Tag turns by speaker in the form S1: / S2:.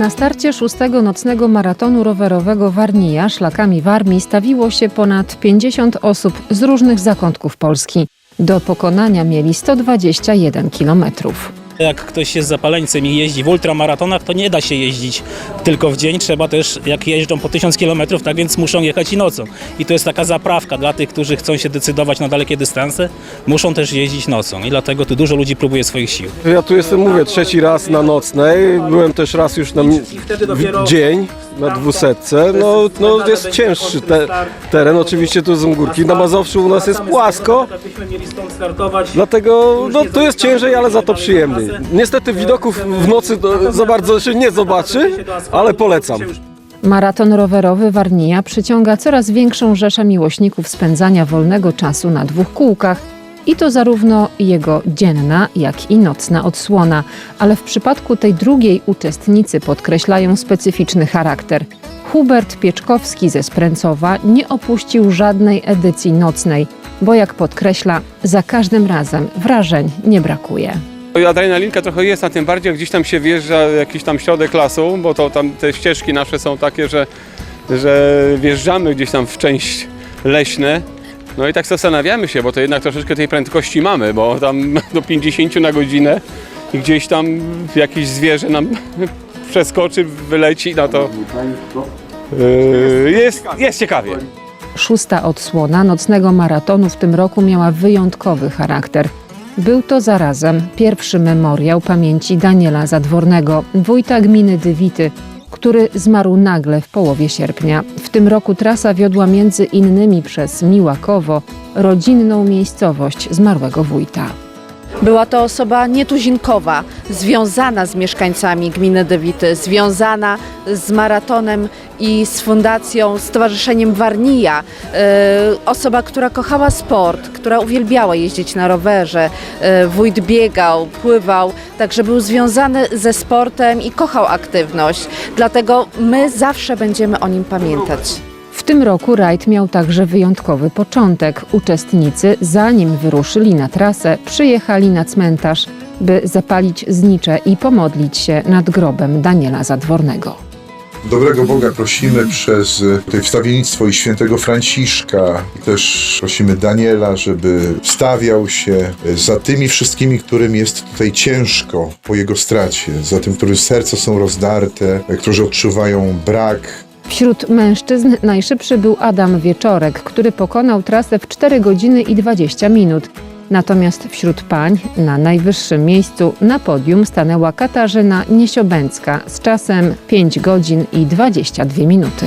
S1: Na starcie szóstego nocnego maratonu rowerowego Warnija szlakami Warmii stawiło się ponad 50 osób z różnych zakątków Polski. Do pokonania mieli 121 kilometrów.
S2: Jak ktoś jest zapaleńcem i jeździ w ultramaratonach, to nie da się jeździć tylko w dzień, trzeba też, jak jeżdżą po 1000 km, tak więc muszą jechać i nocą. I to jest taka zaprawka dla tych, którzy chcą się decydować na dalekie dystanse, muszą też jeździć nocą i dlatego tu dużo ludzi próbuje swoich sił.
S3: Ja tu jestem, mówię, trzeci raz na nocnej. Byłem też raz już na w dzień na dwusetce. No, no jest cięższy te, teren. Oczywiście tu są górki. Na Mazowszu u nas jest płasko, dlatego no, tu jest ciężej, ale za to przyjemniej. Niestety widoków w nocy za bardzo się nie zobaczy, ale polecam.
S1: Maraton rowerowy Warnija przyciąga coraz większą rzeszę miłośników spędzania wolnego czasu na dwóch kółkach i to zarówno jego dzienna, jak i nocna odsłona, ale w przypadku tej drugiej uczestnicy podkreślają specyficzny charakter. Hubert Pieczkowski ze Spręcowa nie opuścił żadnej edycji nocnej, bo jak podkreśla, za każdym razem wrażeń nie brakuje.
S4: Adrenalinka trochę jest, a tym bardziej gdzieś tam się wjeżdża jakiś tam środek lasu, bo to tam te ścieżki nasze są takie, że, że wjeżdżamy gdzieś tam w część leśne. No i tak zastanawiamy się, bo to jednak troszeczkę tej prędkości mamy, bo tam do 50 na godzinę i gdzieś tam jakieś zwierzę nam przeskoczy, wyleci, no to yy, jest, jest ciekawie.
S1: Szósta odsłona nocnego maratonu w tym roku miała wyjątkowy charakter. Był to zarazem pierwszy memoriał pamięci Daniela Zadwornego, wójta gminy Dywity, który zmarł nagle w połowie sierpnia. W tym roku trasa wiodła między innymi przez Miłakowo, rodzinną miejscowość zmarłego wójta.
S5: Była to osoba nietuzinkowa, związana z mieszkańcami gminy Dewity, związana z maratonem i z fundacją, Stowarzyszeniem Warnija. E, osoba, która kochała sport, która uwielbiała jeździć na rowerze. E, wójt biegał, pływał, także był związany ze sportem i kochał aktywność. Dlatego my zawsze będziemy o nim pamiętać.
S1: W tym roku rajd miał także wyjątkowy początek. Uczestnicy, zanim wyruszyli na trasę, przyjechali na cmentarz, by zapalić znicze i pomodlić się nad grobem Daniela Zadwornego.
S6: Dobrego Boga prosimy przez e, tutaj wstawiennictwo i świętego Franciszka też prosimy Daniela, żeby wstawiał się e, za tymi wszystkimi, którym jest tutaj ciężko po jego stracie, za tym, których serca są rozdarte, e, którzy odczuwają brak
S1: Wśród mężczyzn najszybszy był Adam Wieczorek, który pokonał trasę w 4 godziny i 20 minut. Natomiast wśród pań na najwyższym miejscu na podium stanęła Katarzyna Niesiobęcka z czasem 5 godzin i 22 minuty.